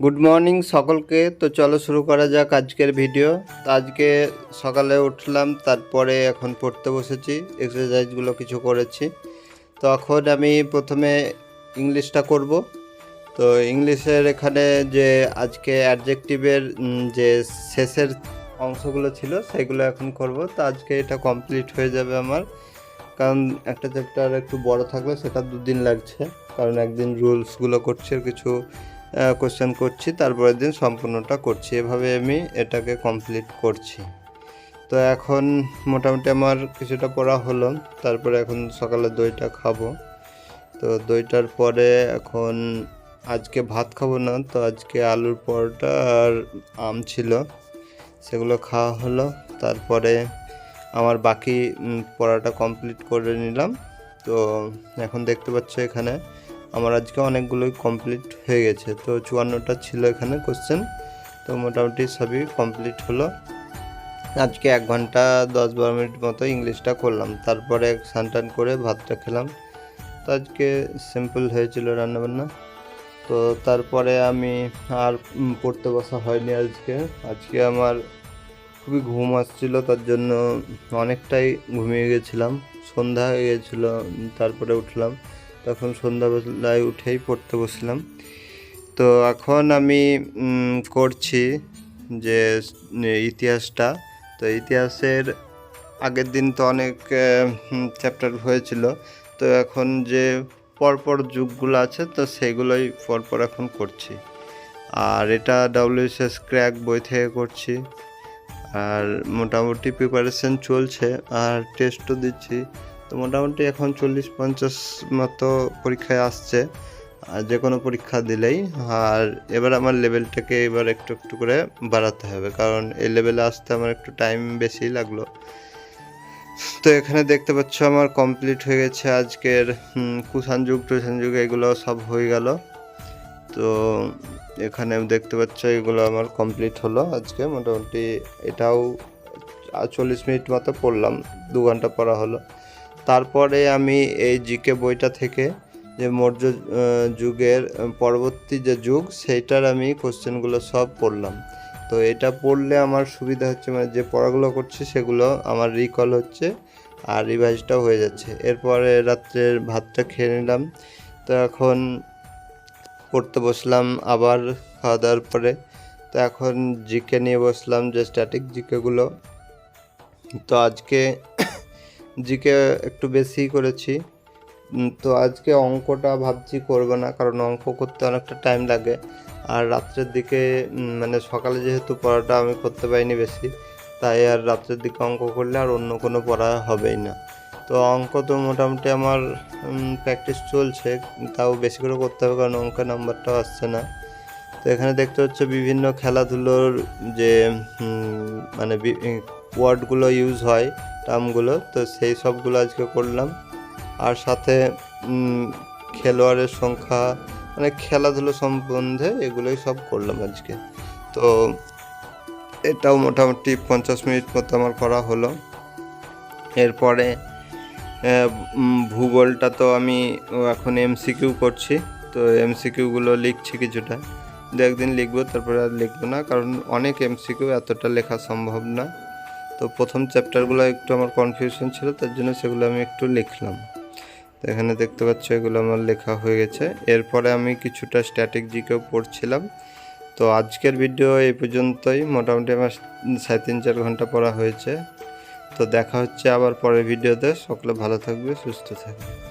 Good morning সকলকে। তো চলো শুরু করা যাক আজকের ভিডিও তো আজকে সকালে উঠলাম, তারপরে এখন পড়তে বসেছি এক্সারসাইজগুলো কিছু করেছি। তো এখন আমি প্রথমে ইংলিশটা করব। তো ইংলিশের এখানে যে আজকে অ্যাডজেক্টিভের যে শেষের অংশগুলো ছিল, সেগুলো এখন করব। তো আজকে এটা কমপ্লিট হয়ে যাবে আমার। কারণ একটা চ্যাপ্টার একটু বড় থাকলে সেটা দুদিন লাগছে। কারণ একদিন রুলসগুলো করছি, কিছু কোশ্চেন করছি, তারপরের দিন সম্পূর্ণটা করছি। এভাবে আমি এটাকে কমপ্লিট করছি। তো এখন মোটামুটি আমার কিছুটা পড়া হলো, তারপরে এখন সকালে দইটা খাব। তো দইটার পরে এখন আজকে ভাত খাব না, তো আজকে আলুর পরোটা আর আম ছিল, সেগুলো খাওয়া হলো। তারপরে আমার বাকি পড়াটা কমপ্লিট করে নিলাম। তো এখন দেখতে পাচ্ছ এখানে আমার আজকে অনেকগুলোই কমপ্লিট হয়ে গেছে। তো চুয়ান্নটা ছিল এখানে কোশ্চেন তো মোটামুটি সবই কমপ্লিট হলো। আজকে এক ঘণ্টা দশ বারো মিনিট মতো ইংলিশটা করলাম। তারপরে স্নান টান করে ভাতটা খেলাম। তো আজকে সিম্পল হয়েছিল রান্নাবান্না। তো তারপরে আমি আর পড়তে বসা হয়নি আজকে। আজকে আমার খুবই ঘুম আসছিল, তার জন্য অনেকটাই ঘুমিয়ে গেছিলাম। সন্ধ্যা হয়ে গেছিল, তারপরে উঠলাম। তখন সন্ধ্যাবেলায় উঠেই পড়তে বসলাম। তো এখন আমি করছি যে ইতিহাসটা। তো ইতিহাসের আগের দিন তো অনেক চ্যাপ্টার হয়েছিল। তো এখন যে পরপর যুগগুলো আছে, তো সেগুলোই পরপর এখন করছি। আর এটা ডাব্লিউএসএস ক্র্যাক বই থেকে করছি। আর মোটামুটি প্রিপারেশন চলছে। আর টেস্টও দিচ্ছি। তো মোটামুটি এখন চল্লিশ পঞ্চাশ মতো পরীক্ষায় আসছে, আর যে কোনো পরীক্ষা দিলেই। আর এবার আমার লেভেলটাকে এবার একটু একটু করে বাড়াতে হবে, কারণ এই লেভেলে আসতে আমার একটু টাইম বেশি লাগল। তো এখানে দেখতে পাচ্ছ আমার কমপ্লিট হয়ে গেছে আজকের কুষাণ যুগ, টুষাণ যুগ, এগুলো সব হয়ে গেল। তো এখানে দেখতে পাচ্ছ এগুলো আমার কমপ্লিট হলো আজকে, মোটামুটি এটাও চল্লিশ মিনিট মতো পড়লাম, দু ঘণ্টা পড়া হলো। তারপরে আমি এই জিকে বইটা থেকে যে মৌর্য যুগের পরবর্তী যে যুগ, সেইটার আমি কোশ্চেনগুলো সব পড়লাম। তো এটা পড়লে আমার সুবিধা হচ্ছে মানে যে পড়াগুলো করছি সেগুলো আমার রিকল হচ্ছে আর রিভাইজটাও হয়ে যাচ্ছে। এরপরে রাত্রের ভাতটা খেয়ে নিলাম। তো এখন পড়তে বসলাম আবার খাওয়া দাওয়ার পরে। তো এখন জিকে নিয়ে বসলাম যে স্ট্যাটিক জিকেগুলো তো আজকে জিকে একটু বেশি করেছি। তো আজকে অঙ্কটা ভাবছি করব না, কারণ অঙ্ক করতে অনেকটা টাইম লাগে। আর রাত্রের দিকে মানে সকালে যেহেতু পড়াটা আমি করতে পারিনি বেশি, তাই আর রাত্রের দিকে অঙ্ক করলে আর অন্য কোনো পড়া হবেই না। তো অঙ্ক তো মোটামুটি আমার প্র্যাকটিস চলছে, তাও বেশি করে করতে হবে, কারণ অঙ্কের নাম্বারটাও আসছে না। তো এখানে দেখতে হচ্ছে বিভিন্ন খেলাধুলোর যে মানে ওয়ার্ডগুলো ইউজ হয় টার্মগুলো তো সেই সবগুলো আজকে করলাম। আর সাথে খেলোয়াড়ের সংখ্যা মানে খেলাধুলো সম্বন্ধে এগুলোই সব করলাম আজকে। তো এটাও মোটামুটি পঞ্চাশ মিনিট মতো আমার করা হলো। এরপরে ভূগোলটা তো আমি এখন এমসিকিউ করছি। তো এমসিকিউগুলো লিখছি কিছুটা। দু একদিন লিখব, তারপরে আর লিখব না, কারণ অনেক এমসিকিউ এতটা লেখা সম্ভব না। তো প্রথম চ্যাপ্টারগুলো একটু আমার কনফিউশন ছিল, তার জন্য সেগুলো আমি একটু লিখলাম। তো এখানে দেখতে পাচ্ছ এগুলো আমার লেখা হয়ে গেছে। এরপরে আমি কিছুটা স্ট্যাটিক জিকেও পড়ছিলাম। তো আজকের ভিডিও এই পর্যন্তই। মোটামুটি আমার সাড়ে তিন চার ঘণ্টা পড়া হয়েছে। তো দেখা হচ্ছে আবার পরের ভিডিওতে সকলে ভালো থাকবে, সুস্থ থাকবে।